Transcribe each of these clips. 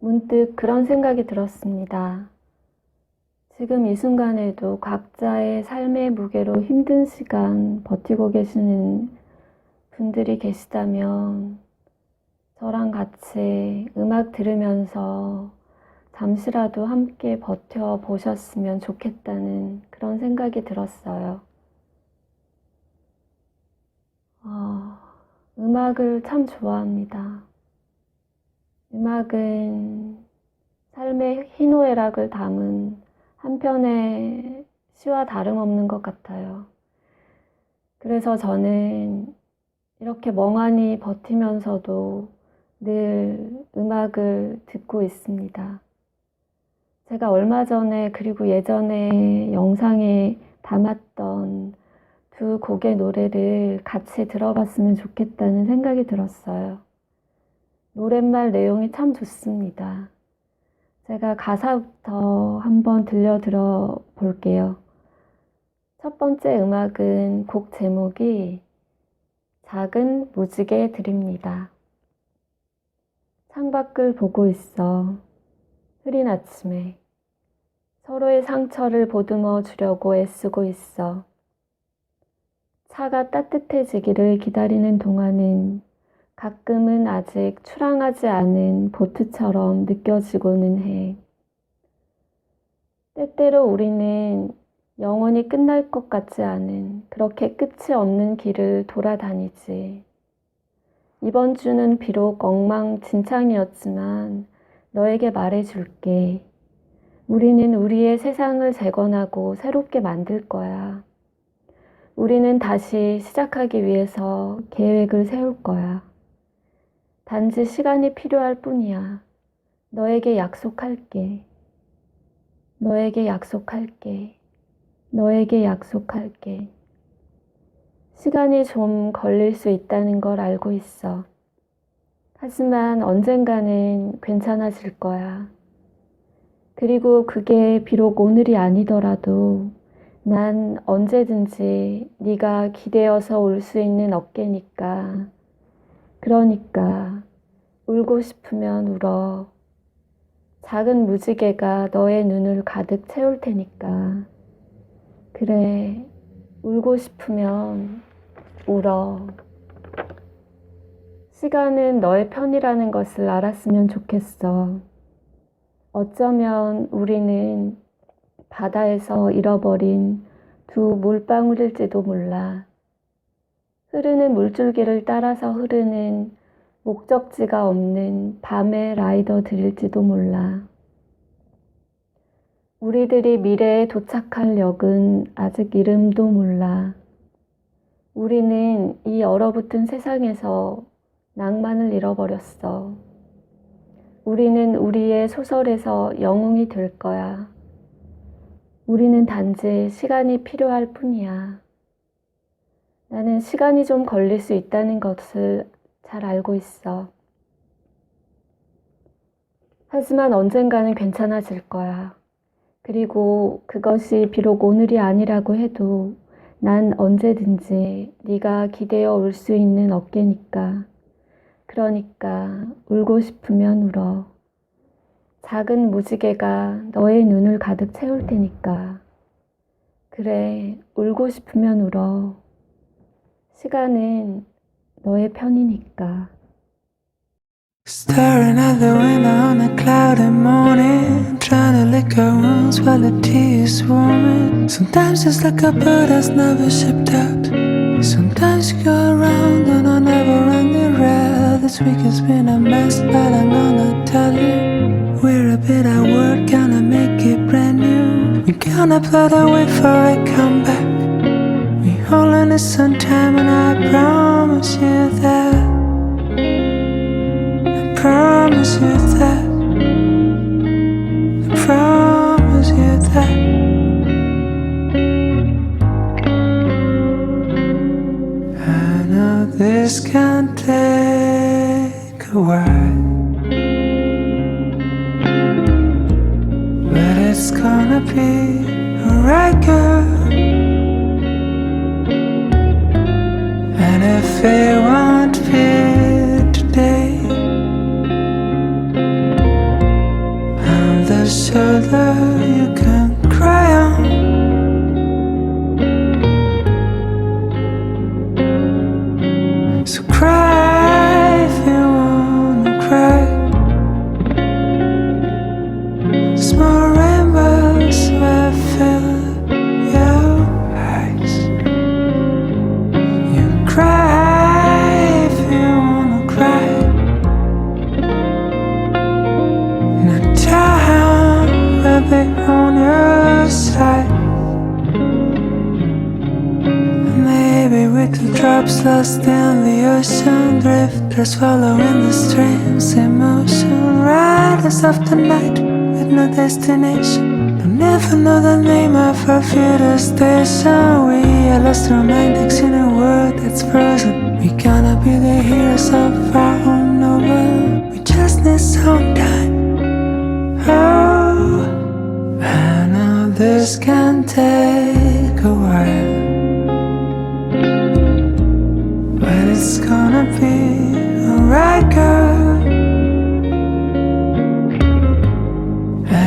문득 그런 생각이 들었습니다. 지금 이 순간에도 각자의 삶의 무게로 힘든 시간 버티고 계시는 분들이 계시다면 저랑 같이 음악 들으면서 잠시라도 함께 버텨 보셨으면 좋겠다는 그런 생각이 들었어요. 어, 음악을 참 좋아합니다. 음악은 삶의 희노애락을 담은 한편의 시와 다름없는 것 같아요. 그래서 저는 이렇게 멍하니 버티면서도 늘 음악을 듣고 있습니다. 제가 얼마 전에 그리고 예전에 영상에 담았던 두 곡의 노래를 같이 들어봤으면 좋겠다는 생각이 들었어요. 노랫말 내용이 참 좋습니다. 제가 가사부터 한번 들려드려 볼게요. 첫 번째 음악은 곡 제목이 작은 무지개 드립니다. 창밖을 보고 있어. 흐린 아침에 서로의 상처를 보듬어 주려고 애쓰고 있어. 차가 따뜻해지기를 기다리는 동안은 가끔은 아직 출항하지 않은 보트처럼 느껴지고는 해. 때때로 우리는 영원히 끝날 것 같지 않은 그렇게 끝이 없는 길을 돌아다니지. 이번 주는 비록 엉망진창이었지만 너에게 말해줄게. 우리는 우리의 세상을 재건하고 새롭게 만들 거야. 우리는 다시 시작하기 위해서 계획을 세울 거야. 단지 시간이 필요할 뿐이야. 너에게 약속할게. 너에게 약속할게. 너에게 약속할게. 시간이 좀 걸릴 수 있다는 걸 알고 있어. 하지만 언젠가는 괜찮아질 거야. 그리고 그게 비록 오늘이 아니더라도 난 언제든지 네가 기대어서 올 수 있는 어깨니까. 그러니까 울고 싶으면 울어. 작은 무지개가 너의 눈을 가득 채울 테니까. 그래, 울고 싶으면 울어. 시간은 너의 편이라는 것을 알았으면 좋겠어. 어쩌면 우리는 바다에서 잃어버린 두 물방울일지도 몰라. 흐르는 물줄기를 따라서 흐르는 목적지가 없는 밤의 라이더들일지도 몰라. 우리들이 미래에 도착할 역은 아직 이름도 몰라. 우리는 이 얼어붙은 세상에서 낭만을 잃어버렸어. 우리는 우리의 소설에서 영웅이 될 거야. 우리는 단지 시간이 필요할 뿐이야. 나는 시간이 좀 걸릴 수 있다는 것을 잘 알고 있어. 하지만 언젠가는 괜찮아질 거야. 그리고 그것이 비록 오늘이 아니라고 해도 난 언제든지 네가 기대어 올 수 있는 어깨니까. 그러니까 울고 싶으면 울어. 작은 무지개가 너의 눈을 가득 채울 테니까. 그래, 울고 싶으면 울어. 시간은 너의 편이니까. Staring at the window on a cloudy morning, trying to lick our wounds while the tea is warming. Sometimes it's like a bird that's never shipped out. Sometimes you go around on a never-ending road. This week has been a mess, but I'm gonna tell you, we're a bit at work, gonna make it brand new. We're gonna put away for a comeback. We all need some and I promise you that. I promise you that. I promise you that. I know this can take a while, but it's gonna be alright, girl. they won't fit today. I'm the. Ships lost in the ocean, drifters following the streams in motion. Riders of the night with no destination. Don't never know the name of our future station. We are lost romantics in a world that's frozen. We gonna be the heroes of our own novel. We just need some time. Oh, I know this can take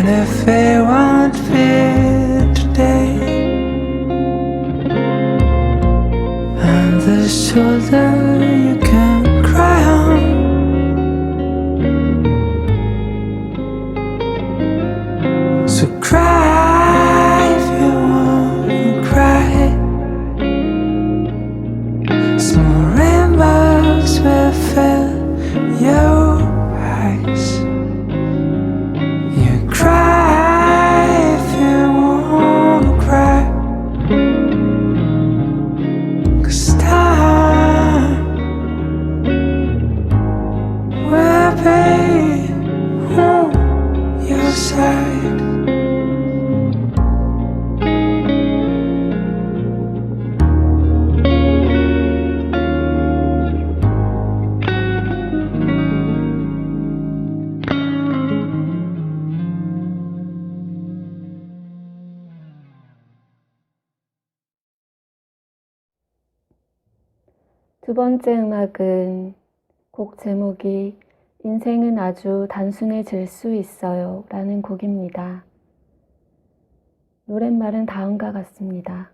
And if they won't fit today, on the shoulder you can cry on. So cry if you want to cry. Small rainbows 두 번째 음악은 곡 제목이 인생은 아주 단순해질 수 있어요 라는 곡입니다. 노랫말은 다음과 같습니다.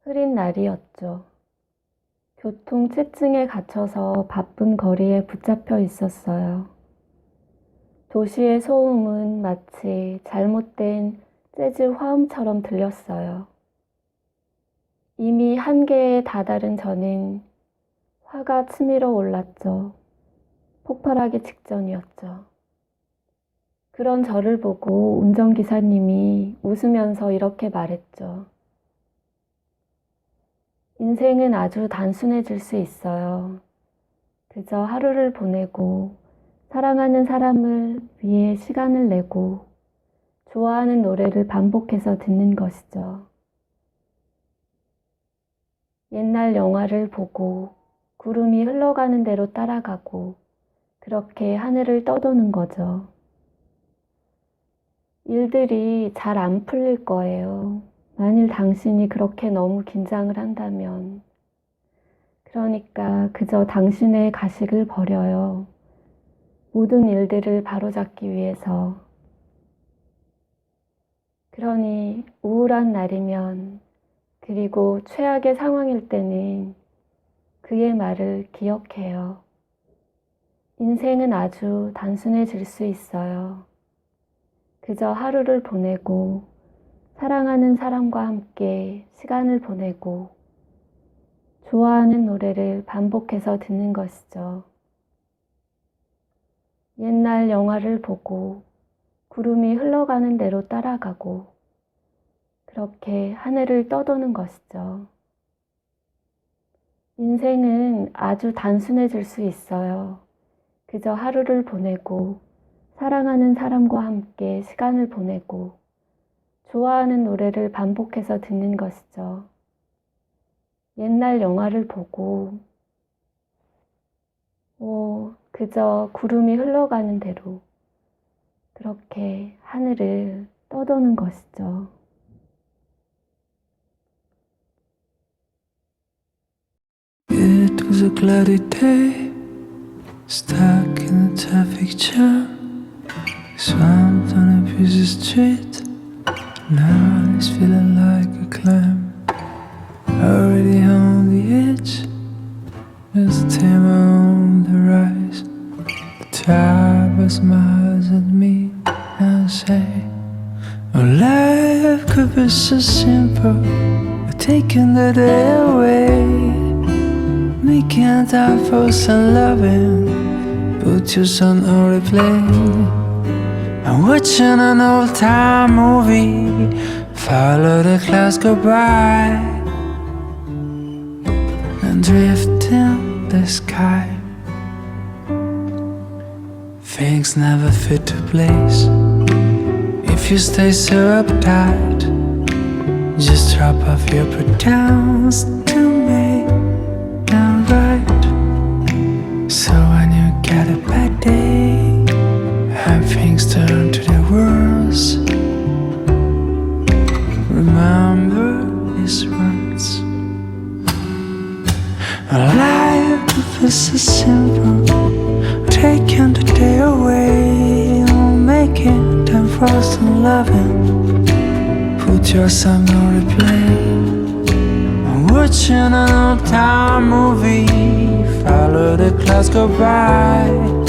흐린 날이었죠. 교통 체증에 갇혀서 바쁜 거리에 붙잡혀 있었어요. 도시의 소음은 마치 잘못된 재즈 화음처럼 들렸어요. 이미 한계에 다다른 저는 화가 치밀어 올랐죠. 폭발하기 직전이었죠. 그런 저를 보고 운전기사님이 웃으면서 이렇게 말했죠. 인생은 아주 단순해질 수 있어요. 그저 하루를 보내고 사랑하는 사람을 위해 시간을 내고 좋아하는 노래를 반복해서 듣는 것이죠. 옛날 영화를 보고 구름이 흘러가는 대로 따라가고 그렇게 하늘을 떠도는 거죠. 일들이 잘 안 풀릴 거예요. 만일 당신이 그렇게 너무 긴장을 한다면. 그러니까 그저 당신의 가식을 버려요. 모든 일들을 바로잡기 위해서. 그러니 우울한 날이면 그리고 최악의 상황일 때는 그의 말을 기억해요. 인생은 아주 단순해질 수 있어요. 그저 하루를 보내고 사랑하는 사람과 함께 시간을 보내고 좋아하는 노래를 반복해서 듣는 것이죠. 옛날 영화를 보고 구름이 흘러가는 대로 따라가고 그렇게 하늘을 떠도는 것이죠. 인생은 아주 단순해질 수 있어요. 그저 하루를 보내고 사랑하는 사람과 함께 시간을 보내고 좋아하는 노래를 반복해서 듣는 것이죠. 옛날 영화를 보고 뭐 그저 구름이 흘러가는 대로 그렇게 하늘을 떠도는 것이죠. A cloudy day, stuck in a traffic jam, swamped on a busy street. Now it's feeling like a climb, already on the edge. There's a timber on the rise. The driver smiles at me and say, "Oh, life could be so simple, taking the day away." Me can't I for some loving. Put your son on replay. I'm watching an old time movie. Follow the clouds go by. And drift in the sky. Things never fit to place. If you stay so uptight Just drop off your pretense watching an old time movie. Follow the clouds go by.